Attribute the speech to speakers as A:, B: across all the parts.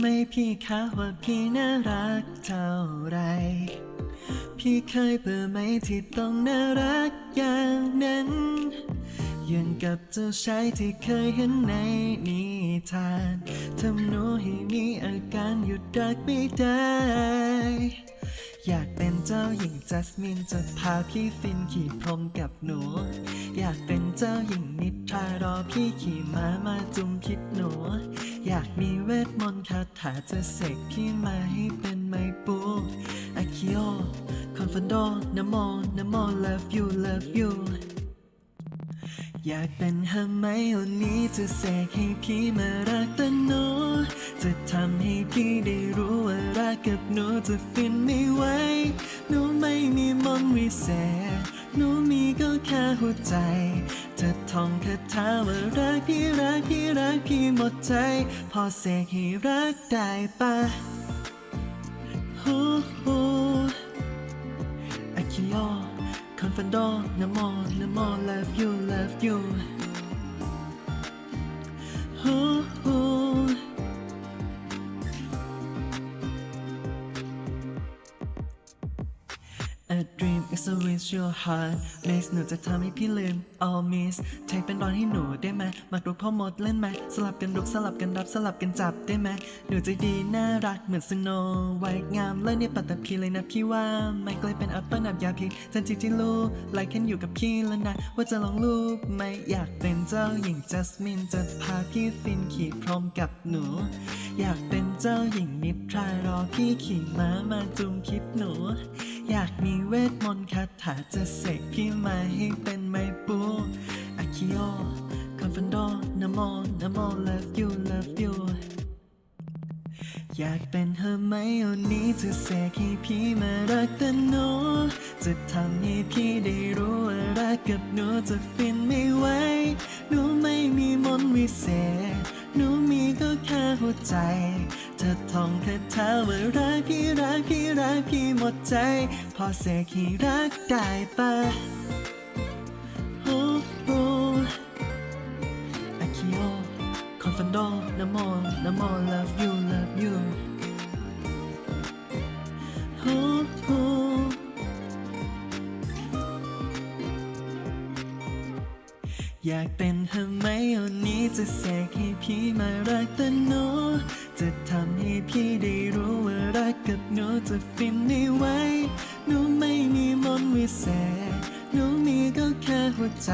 A: ไหมพี่คะว่าพี่น่ารักเท่าไร พี่เคยเบื่อไหมที่ต้องน่ารักอย่างนั้นยังกับเจ้าชายที่เคยเห็นในนิทานทำหนูให้มีอาการหยุดรักไม่ได้ อยากเป็นเจ้าหญิงจัสมินจะพาพี่ฟินขี่พรมกับหนู อยากเป็นเจ้าหญิงนิทรารอพี่ขี่ม้ามาจุมพิษหนู อยากมีเวทมนต์คาถาจะเสกพี่มาให้เป็นไมปูอาคิโอคอนฟันโดนโมนโม love you love you อยากเป็นเฮอร์ไมโอนี้จะเสกให้พี่มารักแต่หนู จะทำให้พี่ได้รู้ว่ารักกับหนูจะฟินไม่ไหวหนูไม่มีมนต์วิเศษ หนูมีก็แค่หัวใจ จะท่องคาถาว่ารักพี่รักพี่รักพี่หมดใจ พอเสกให้รักได้ปะฮู้ฮู้ Akio, Confando, Namo, Namo, love you, love you. A dream is a wish your heart makes หนูจะทำให้พี่ลืม all miss เทคเป็นรอนให้หนูได้ไหมมักรุกพ่อมดเล่นไหมสลับกันรุกสลับกันรับสลับกันจับได้ไหมหนูใจดีน่ารักเหมือนสโนไวท์งามเลยเนี่ยปัตตพีเลยนะพี่ว่าไม่ไกลเป็นอัปเปอร์นับยาพิษฉันจริงๆรู้ไลค์กันอยู่กับพี่แล้วนะ ว่าจะลองลูกไม่อยากเป็นเจ้าหญิงจัสมินจะพาพี่ฟินขี่พรมกับหนู อยากเป็นเจ้าหญิงนิทรารอพี่ขี่ม้ามาจุมคิดหนู อยากมีเวทมนต์คาถาจะเสกพี่มาให้เป็นไมปูอาคิโอคอนฟันโดนโมนโม love you love you อยากเป็นเฮอร์ไมโอนี้จะเสกให้พี่มารักแต่หนู จะทำให้พี่ได้รู้ว่ารักกับหนูจะฟินไม่ไหวหนูไม่มีมนต์วิเศษ หนูมีก็แค่หัวใจจะท่องคาถาว่ารักพี่รักพี่รักพี่หมดใจ พอเสกให้รักได้ปะโอ้โหอาคิโอคอนฟันโดนโมนโม love you love you อยากเป็นเฮอร์ไมโอนี้จะเสกให้พี่มารักแต่หนู จะทำให้พี่ได้รู้ว่ารักกับหนูจะฟินไม่ไวหนูไม่มีมนต์วิเศษหนูมีก็แค่หัวใจ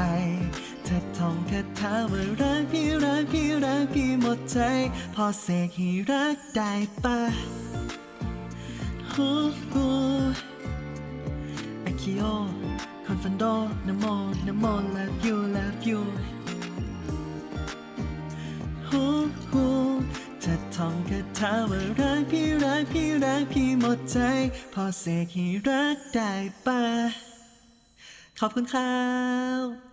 A: ถ้าท่องคาถาว่ารักพี่รักพี่รักพี่หมดใจ พอเสกให้รักได้ปะฮู้ฮู้อาคิโอ คอนฟันโดนโมนโม love you love you ฮู้ฮู้ถ้าท่องคาถาว่ารักพี่รักพี่รักพี่หมดใจ พอเสกให้รักได้ปะขอบคุณครับ